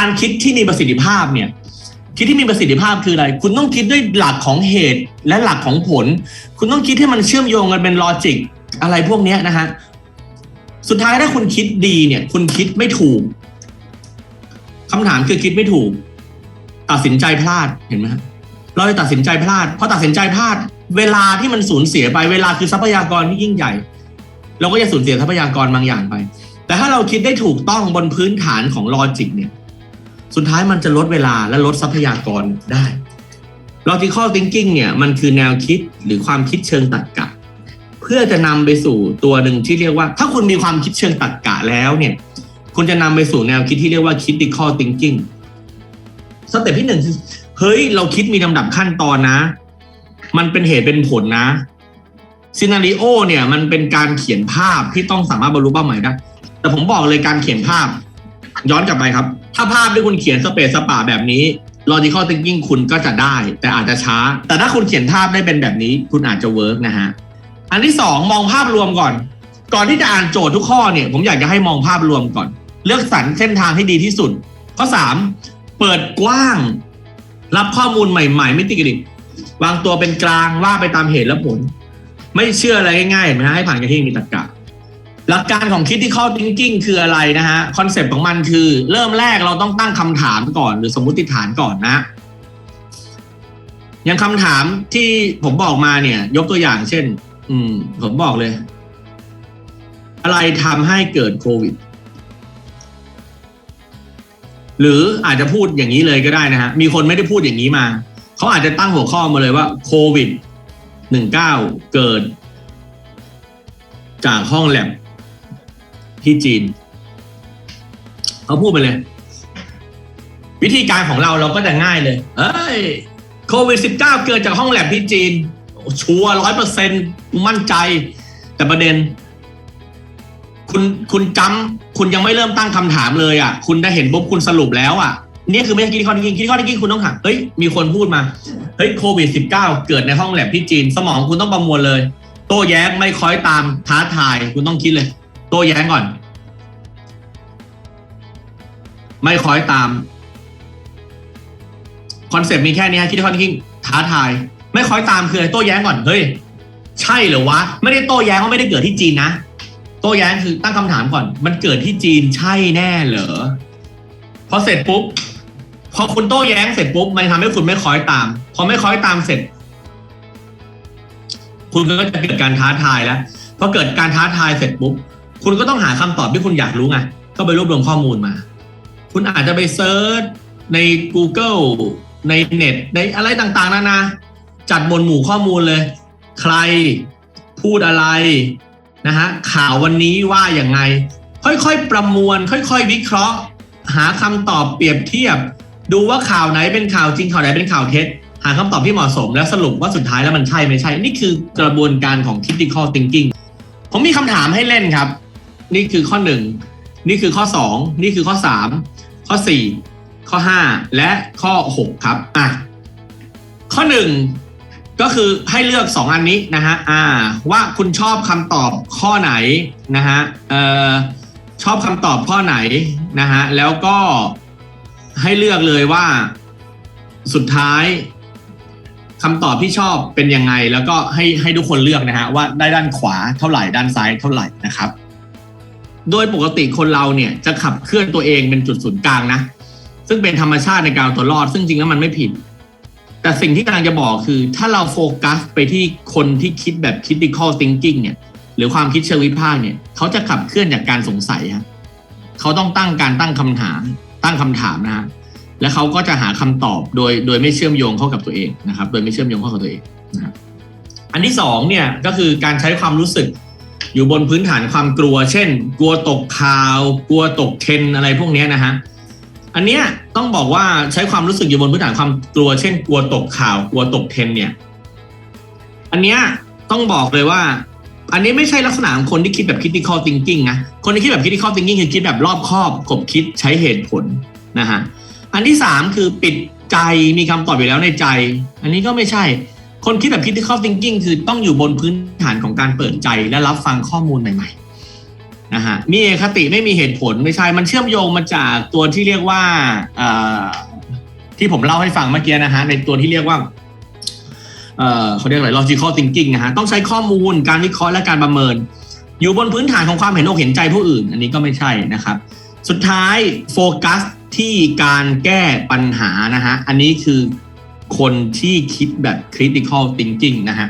การคิดที่มีประสิทธิภาพเนี่ยคิดที่มีประสิทธิภาพคืออะไร คุณต้องคิดด้วยหลักของเหตุและหลักของผล คุณต้องคิดให้มันเชื่อมโยงกันเป็นลอจิกอะไรพวกนี้นะฮะสุดท้ายถ้าคุณคิดดีเนี่ย คุณคิดไม่ถูกคำถามคือคิดไม่ถูก ตัดสินใจพลาดเห็นไหมเราจะตัดสินใจพลาดพอตัดสินใจพลาด เวลาที่มันสูญเสียไปเวลาคือทรัพยากรที่ยิ่งใหญ่ เราก็จะสูญเสียทรัพยากรบางอย่างไป แต่ถ้าเราคิดได้ถูกต้องบนพื้นฐานของลอจิกเนี่ย สุดท้ายมันจะลดเวลาและลดทรัพยากรได้ logical thinking เนี่ยมันคือแนวคิดหรือความคิดเชิงตรรกะ เพื่อจะนำไปสู่ตัวหนึ่งที่เรียกว่า ถ้าคุณมีความคิดเชิงตรรกะแล้วเนี่ย คุณจะนำไปสู่แนวคิดที่เรียกว่า critical thinking สเต็ปที่หนึ่งเฮ้ย เราคิดมีลำดับขั้นตอนนะ มันเป็นเหตุเป็นผลนะซีนารีโอเนี่ยมันเป็นการเขียนภาพที่ต้องสามารถบรรลุเป้าหมายได้ แต่ผมบอกเลยการเขียนภาพ ย้อนกลับไปครับ ถ้าภาพที่คุณเขียนสเปซสปาแบบนี้ logical thinking คุณก็จะได้ แต่อาจจะช้า แต่ถ้าคุณเขียนภาพได้เป็นแบบนี้ คุณอาจจะเวิร์กนะฮะ อันที่สองมองภาพรวมก่อน ก่อนที่จะอ่านโจทย์ทุกข้อเนี่ย ผมอยากจะให้มองภาพรวมก่อน เลือกสรรเส้นทางให้ดีที่สุด ข้อสามเปิดกว้าง รับข้อมูลใหม่ ๆ ไม่ติดกระดิกวางตัวเป็นกลางว่าไปตามเหตุและผล ไม่เชื่ออะไรง่ายๆเห็นไหมฮะให้ผ่านกระที่มีตรรกะ หลักการของ critical thinking คืออะไรนะฮะคอนเซปต์ของมันคือ เริ่มแรกเราต้องตั้งคำถามก่อน หรือสมมติฐานก่อนนะอย่างคำถามที่ผมบอกมาเนี่ย ยกตัวอย่างเช่น อืม ผมบอกเลย อะไรทำให้เกิดโควิด หรืออาจจะพูดอย่างนี้เลยก็ได้นะฮะ มีคนไม่ได้พูดอย่างนี้มา เขาอาจจะตั้งหัวข้อมาเลยว่าโควิดหนึ่งเก้าเกิด จากห้องแลบ ที่จีนเขาพูดไปเลย วิธีการของเราเราก็จะง่ายเลย เอ้ยโควิดสิบเก้าเกิดจากห้องแลบที่จีน ชัวร้อยเปอร์เซ็นต์มั่นใจ แต่ประเด็น คุณคุณจำคุณยังไม่เริ่มตั้งคำถามเลยอะ คุณได้เห็นปุ๊บคุณสรุปแล้วอะนี่คือไม่ใช่คิดข้อที่คิดข้อที่คุณต้องถามเฮ้ยมีคนพูดมาเฮ้ยโควิดสิบเก้าเกิดในห้องแลบที่จีน สมองคุณต้องประมวลเลย โต้แย้งไม่คอยตามท้าทายคุณต้องคิดเลย โต้แย้งก่อน ไม่คอยตามคอนเซปต์มีแค่นี้คิดข้อที่ท้าทาย ไม่คอยตามคืออะไรโต้แย้งก่อนเฮ้ยใช่เหรอวะ ไม่ได้โต้แย้งว่าไม่ได้เกิดที่จีนนะโต้แย้งคือตั้งคำถามก่อน มันเกิดที่จีนใช่แน่เหรอพอเสร็จปุ๊บพอคุณโต้แย้งเสร็จปุ๊บมันทำให้คุณไม่คอยตามพอไม่คอยตามเสร็จ คุณก็จะเกิดการท้าทายแล้วพอเกิดการท้าทายเสร็จปุ๊บคุณก็ต้องหาคำตอบที่คุณอยากรู้ไงก็ไปรวบรวมข้อมูลมา คุณอาจจะไปเซิร์ชใน Google ในเน็ตในอะไรต่างๆนานาจัดบนหมู่ข้อมูลเลย ใครพูดอะไรนะฮะข่าววันนี้ว่าอย่างไง ค่อยๆประมวล ค่อยๆ วิเคราะห์ หาคำตอบเปรียบเทียบ ดูว่าข่าวไหนเป็นข่าวจริงข่าวไหนเป็นข่าวเท็จ หาคำตอบที่เหมาะสม แล้วสรุปว่าสุดท้ายแล้วมันใช่ไม่ใช่ นี่คือกระบวนการของ critical thinking ผมมีคำถามให้เล่นครับ นี่คือข้อหนึ่งนี่คือข้อสองนี่คือข้อสาม ข้อสี่ข้อห้าและข้อหกครับอะข้อหนึ่งก็คือให้เลือกสองอันนี้นะฮะอ่าว่าคุณชอบคำตอบข้อไหนนะฮะเอ่อชอบคำตอบข้อไหนนะฮะแล้วก็ให้เลือกเลยว่าสุดท้ายคำตอบที่ชอบเป็นยังไง แล้วก็ให้ให้ทุกคนเลือกนะฮะว่าได้ด้านขวาเท่าไหร่ด้านซ้ายเท่าไหร่นะครับ โดยปกติคนเราเนี่ยจะขับเคลื่อนตัวเองเป็นจุดศูนย์กลางนะ ซึ่งเป็นธรรมชาติในการตัวรอด ซึ่งจริงแล้วมันไม่ผิด แต่สิ่งที่กำลังจะบอกคือ ถ้าเราโฟกัสไปที่คนที่คิดแบบ critical thinking เนี่ย หรือความคิดเชิงวิพากษ์เนี่ย เขาจะขับเคลื่อนจากการสงสัยฮะเขาต้องตั้งการตั้งคำถาม ตั้งคำถามนะฮะและเขาก็จะหาคำตอบโดยโดยไม่เชื่อมโยงเข้ากับตัวเองนะครับ โดยไม่เชื่อมโยงเข้ากับตัวเองนะครับอันที่สองเนี่ยก็คือการใช้ความรู้สึก อยู่บนพื้นฐานความกลัว เช่น กลัวตกข่าว กลัวตกเทรนอะไรพวกนี้นะฮะอันเนี้ยต้องบอกว่าใช้ความรู้สึกอยู่บนพื้นฐานความกลัว เช่น กลัวตกข่าว กลัวตกเทรนเนี่ย อันเนี้ยต้องบอกเลยว่า อันนี้ไม่ใช่ลักษณะของคนที่คิดแบบ critical thinking นะคนที่คิดแบบ critical thinking คือคิดแบบรอบคอบคบคิดใช้เหตุผลนะฮะอันที่สามคือปิดใจมีคำตอบอยู่แล้วในใจ อันนี้ก็ไม่ใช่ คนคิดแบบ critical thinking คือต้องอยู่บนพื้นฐานของการเปิดใจและรับฟังข้อมูลใหม่ๆนะฮะมีเอคติไม่มีเหตุผลไม่ใช่ มันเชื่อมโยงมาจากตัวที่เรียกว่าที่ผมเล่าให้ฟังเมื่อกี้นะฮะในตัวที่เรียกว่าเขาเรียกอะไร logical thinking นะฮะต้องใช้ข้อมูลการวิเคราะห์และการประเมิน อยู่บนพื้นฐานของความเห็นอกเห็นใจผู้อื่น อันนี้ก็ไม่ใช่นะครับ สุดท้ายโฟกัสที่การแก้ปัญหานะฮะอันนี้คือ คนที่คิดแบบ critical thinking นะฮะ